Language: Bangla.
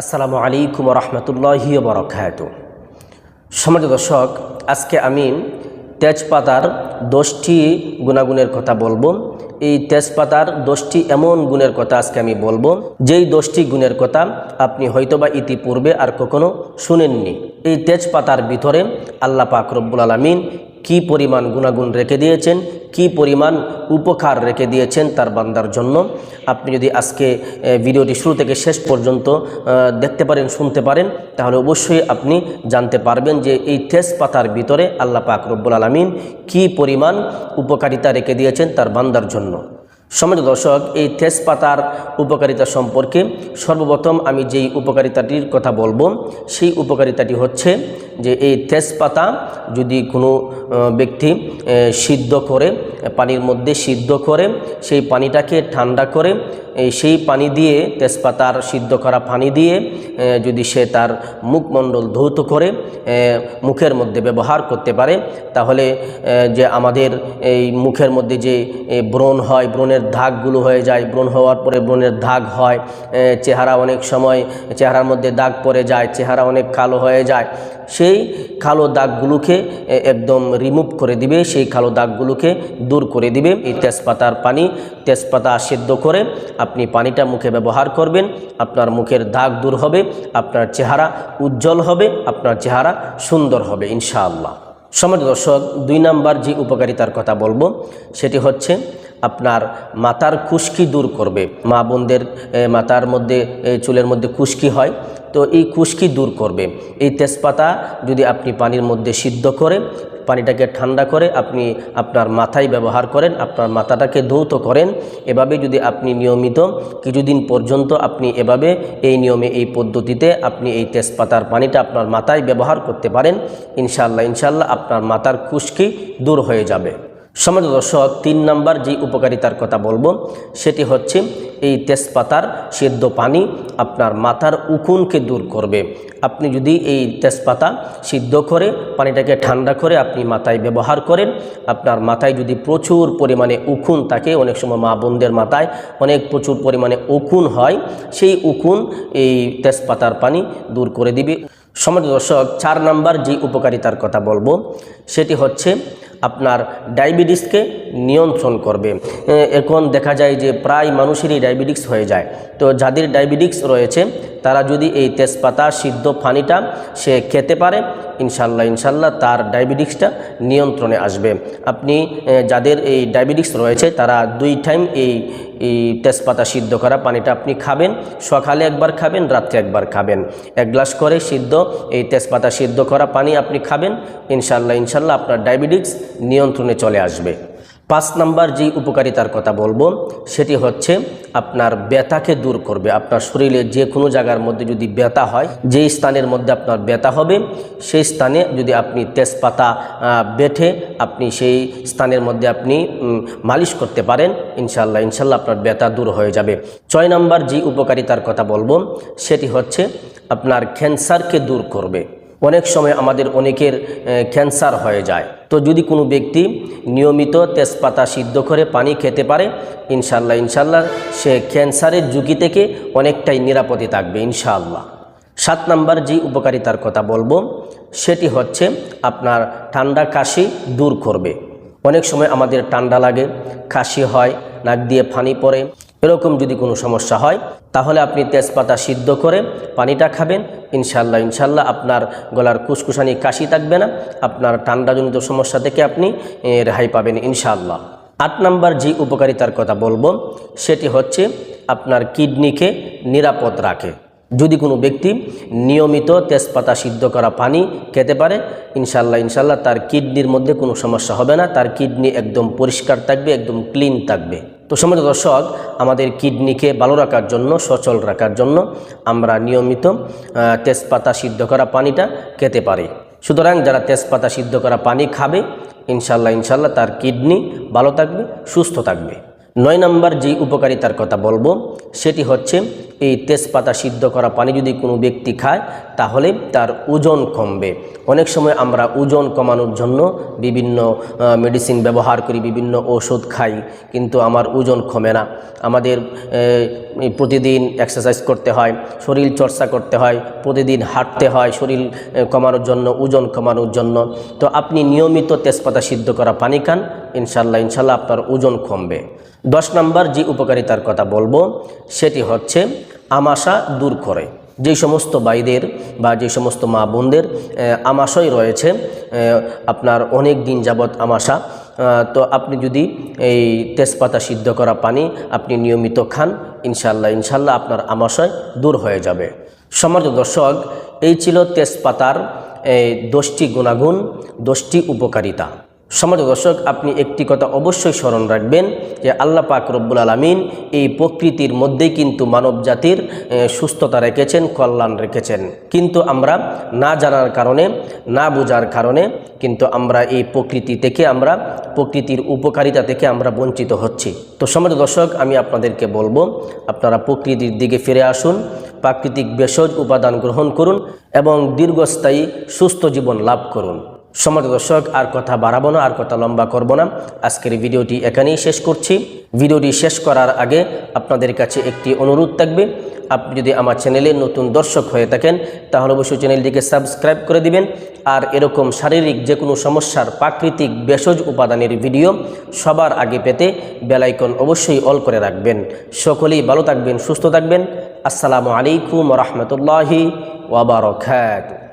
আসসালামু আলাইকুম রহমতুল্লাহি বরকাত সমাজ দর্শক, আজকে আমি তেজপাতার দশটি গুণাগুণের কথা বলব। এই তেজপাতার দশটি এমন গুণের কথা আজকে আমি বলব, যেই দশটি গুণের কথা আপনি হয়তোবা ইতিপূর্বে আর কখনো শুনেননি। এই তেজপাতার ভিতরে আল্লাহ পাক রব্বুল আলমিন কি পরিমাণ গুণাগুণ রেখে দিয়েছেন? কি পরিমাণ উপকার রেখে দিয়েছেন তার বান্দার জন্য? আপনি যদি আজকে ভিডিওটি শুরু থেকে শেষ পর্যন্ত দেখতে পারেন, শুনতে পারেন, তাহলে অবশ্যই আপনি জানতে পারবেন যে এই তেজপাতার ভিতরে আল্লাহ পাক রব্বুল আলমিন কি পরিমাণ উপকারিতা রেখে দিয়েছেন তার বান্দার জন্য। সমাজ দর্শক, এই তেজপাতার উপকারিতা সম্পর্কে সর্বপ্রথম আমি যেই উপকারিতাটির কথা বলব, সেই উপকারিতাটি হচ্ছে যে এই তেজপাতা যদি কোনো ব্যক্তি সিদ্ধ করে, পানির মধ্যে সিদ্ধ করে, সেই পানিটাকে ঠান্ডা করে সেই পানি দিয়ে তেজপাতার সিদ্ধ করা পানি দিয়ে যদি সে তার মুখমণ্ডল ধৌত করে মুখের মধ্যে ব্যবহার করতে পারে, তাহলে যে আমাদের এই মুখের মধ্যে যে ব্রণ হয়, ব্রণের দাগগুলো হয়ে যায়, ব্রণ হওয়ার পরে ব্রণের দাগ হয় চেহারা অনেক সময়, চেহারার মধ্যে দাগ পড়ে যায়, চেহারা অনেক কালো হয়ে যায় সেই কালো দাগগুলোকে একদম রিমুভ করে দিবে, সেই কালো দাগগুলোকে দূর করে দিবে। এই তেজপাতার পানি, তেজপাতা সিদ্ধ করে আপনি পানিটা মুখে ব্যবহার করবেন, আপনার মুখের দাগ দূর হবে, আপনার চেহারা উজ্জ্বল হবে, আপনার চেহারা সুন্দর হবে, ইনশাআল্লাহ। সমাজ দর্শক, দুই নাম্বার যে উপকারিতার কথা বলব, সেটি হচ্ছে আপনার মাথার খুশকি দূর করবে। মা বোনদের মাথার মধ্যে চুলের মধ্যে খুশকি হয়, তো এই খুশকি দূর করবে। এই তেজপাতা যদি আপনি পানির মধ্যে সিদ্ধ করে, পানিটাকে ঠান্ডা করে আপনি আপনার মাথায় ব্যবহার করেন, আপনার মাথাটাকে ধৌত করেন, এভাবে যদি আপনি নিয়মিত কিছুদিন পর্যন্ত আপনি এভাবে এই নিয়মে, এই পদ্ধতিতে আপনি এই তেজপাতার পানিটা আপনার মাথায় ব্যবহার করতে পারেন ইনশাল্লাহ ইনশাল্লাহ আপনার মাথার খুশকি দূর হয়ে যাবে। সমাজ দর্শক তিন নাম্বার যে উপকারিতার কথা বলব, সেটি হচ্ছে এই তেজপাতার সেদ্ধ পানি আপনার মাথার উকুনকে দূর করবে। আপনি যদি এই তেজপাতা সিদ্ধ করে পানিটাকে ঠান্ডা করে আপনি মাথায় ব্যবহার করেন, আপনার মাথায় যদি প্রচুর পরিমাণে উকুন থাকে, অনেক সময় মা বোনদের মাথায় অনেক প্রচুর পরিমাণে উকুন হয়, সেই উকুন এই তেজপাতার পানি দূর করে দিবে। সমাজ দর্শক চার নাম্বার যে উপকারিতার কথা বলব, সেটি হচ্ছে আপনার ডায়াবেটিসকে নিয়ন্ত্রণ করবে। এখন দেখা যায় যে প্রায় মানুষেরই ডায়াবেটিস হয়ে যায়। তো যাদের ডায়াবেটিস রয়েছে, তারা যদি এই তেজপাতা, সিদ্ধ পানিটা সে খেতে পারে ইনশাল্লাহ ইনশাল্লাহ তার ডায়াবেটিক্সটা নিয়ন্ত্রণে আসবে। আপনি যাদের এই ডায়াবেটিক্স রয়েছে, তারা দুই টাইম এই এই তেজপাতা সিদ্ধ করা পানিটা আপনি খাবেন, সকালে একবার খাবেন, রাত্রে একবার খাবেন। এক গ্লাস করে সিদ্ধ, এই তেজপাতা সিদ্ধ করা পানি আপনি খাবেন ইনশাল্লাহ ইনশাল্লাহ আপনার ডায়াবেটিক্স নিয়ন্ত্রণে চলে আসবে। পাঁচ নাম্বার যে উপকারিতার কথা বলব, সেটি হচ্ছে আপনার ব্যথাকে দূর করবে। আপনার শরীরে যে কোনো জায়গার মধ্যে যদি ব্যথা হয়, যে স্থানের মধ্যে আপনার ব্যথা হবে, সেই স্থানে যদি আপনি তেজপাতা বেটে আপনি সেই স্থানের মধ্যে আপনি মালিশ করতে পারেন ইনশাল্লাহ ইনশাল্লাহ আপনার ব্যথা দূর হয়ে যাবে। ছয় নাম্বার যে উপকারিতার কথা বলব, সেটি হচ্ছে আপনার ক্যান্সারকে দূর করবে। অনেক সময় আমাদের অনেকের ক্যান্সার হয়ে যায়। তো যদি কোনো ব্যক্তি নিয়মিত তেজপাতা সিদ্ধ করে পানি খেতে পারে ইনশাল্লাহ ইনশাল্লাহ সে ক্যান্সারের ঝুঁকি থেকে অনেকটাই নিরাপদে থাকবে, ইনশাআল্লাহ। সাত নাম্বার যে উপকারিতার কথা বলব, সেটি হচ্ছে আপনার ঠান্ডা কাশি দূর করবে। অনেক সময় আমাদের ঠান্ডা লাগে, কাশি হয়, নাক দিয়ে পানি পড়ে এরকম যদি কোনো সমস্যা হয়, তাহলে আপনি তেজপাতা সিদ্ধ করে পানিটা খাবেন। ইনশাল্লাহ ইনশাল্লাহ আপনার গলার কুসকুসানি কাশি থাকবে না। আপনার ঠান্ডাজনিত সমস্যা থেকে আপনি রেহাই পাবেন ইনশাল্লাহ আট নাম্বার যে উপকারিতার কথা বলব, সেটি হচ্ছে আপনার কিডনিকে নিরাপদ রাখে। যদি কোনো ব্যক্তি নিয়মিত তেজপাতা সিদ্ধ করা পানি খেতে পারে ইনশাল্লাহ ইনশাল্লাহ তার কিডনির মধ্যে কোনো সমস্যা হবে না। তার কিডনি একদম পরিষ্কার থাকবে, একদম ক্লিন থাকবে। তো সমাজ দর্শক, আমাদের কিডনিকে ভালো রাখার জন্য, সচল রাখার জন্য আমরা নিয়মিত তেজপাতা সিদ্ধ করা পানিটা খেতে পারি। সুতরাং যারা তেজপাতা সিদ্ধ করা পানি খাবে, ইনশাল্লাহ ইনশাল্লাহ তার কিডনি ভালো থাকবে, সুস্থ থাকবে। নয় নাম্বার যে উপকারিতার কথা বলব, সেটি হচ্ছে এই তেজপাতা সিদ্ধ করা পানি যদি কোনো ব্যক্তি খায়, তাহলে তার ওজন কমবে। অনেক সময় আমরা ওজন কমানোর জন্য বিভিন্ন মেডিসিন ব্যবহার করি, বিভিন্ন ওষুধ খাই, কিন্তু আমার ওজন কমে না। আমাদের প্রতিদিন এক্সারসাইজ করতে হয়, শরীর চর্চা করতে হয়, প্রতিদিন হাঁটতে হয়, শরীর কমানোর জন্য, ওজন কমানোর জন্য। তো আপনি নিয়মিত তেজপাতা সিদ্ধ করা পানি খান ইনশাল্লাহ ইনশাল্লাহ আপনার ওজন কমবে। দশ নম্বর যে উপকারিতার কথা বলব, সেটি হচ্ছে আমাশা দূর করে। যে সমস্ত ভাইদের বা যে সমস্ত মা বোনদের আমাশয় রয়েছে আপনার অনেক দিন যাবৎ আমাশা। তো আপনি যদি এই তেজপাতা সিদ্ধ করা পানি আপনি নিয়মিত খান ইনশাল্লাহ ইনশাল্লাহ আপনার আমাশয় দূর হয়ে যাবে। সমাজ দর্শক, এই ছিল তেজপাতার দশটি গুণাগুণ, দশটি উপকারিতা। সমাজ দর্শক, আপনি একটি কথা অবশ্যই স্মরণ রাখবেন যে আল্লাহ পাক রব্বুল আলমিন এই প্রকৃতির মধ্যেই কিন্তু মানব জাতির সুস্থতা রেখেছেন, কল্যাণ রেখেছেন। কিন্তু আমরা না জানার কারণে, না বোঝার কারণে কিন্তু আমরা এই প্রকৃতি থেকে আমরা, প্রকৃতির উপকারিতা থেকে আমরা বঞ্চিত হচ্ছি। তো সমাজ দর্শক, আমি আপনাদেরকে বলব, আপনারা প্রকৃতির দিকে ফিরে আসুন, প্রাকৃতিক ভেষজ উপাদান গ্রহণ করুন এবং দীর্ঘস্থায়ী সুস্থ জীবন লাভ করুন। সমাজ দর্শক, আর কথা বাড়াবো না, আর কথা লম্বা করব না। আজকের ভিডিওটি এখানেই শেষ করছি। ভিডিওটি শেষ করার আগে আপনাদের কাছে একটি অনুরোধ থাকবে। আপনি যদি আমার চ্যানেলে নতুন দর্শক হয়ে থাকেন, তাহলে অবশ্যই চ্যানেলটিকে সাবস্ক্রাইব করে দিবেন। আর এরকম শারীরিক যে কোনো সমস্যার প্রাকৃতিক ভেষজ উপাদানের ভিডিও সবার আগে পেতে বেলাইকন অবশ্যই অল করে রাখবেন। সকলেই ভালো থাকবেন, সুস্থ থাকবেন। আসসালামু আলাইকুম রহমতুল্লাহি ওয়াবারকাত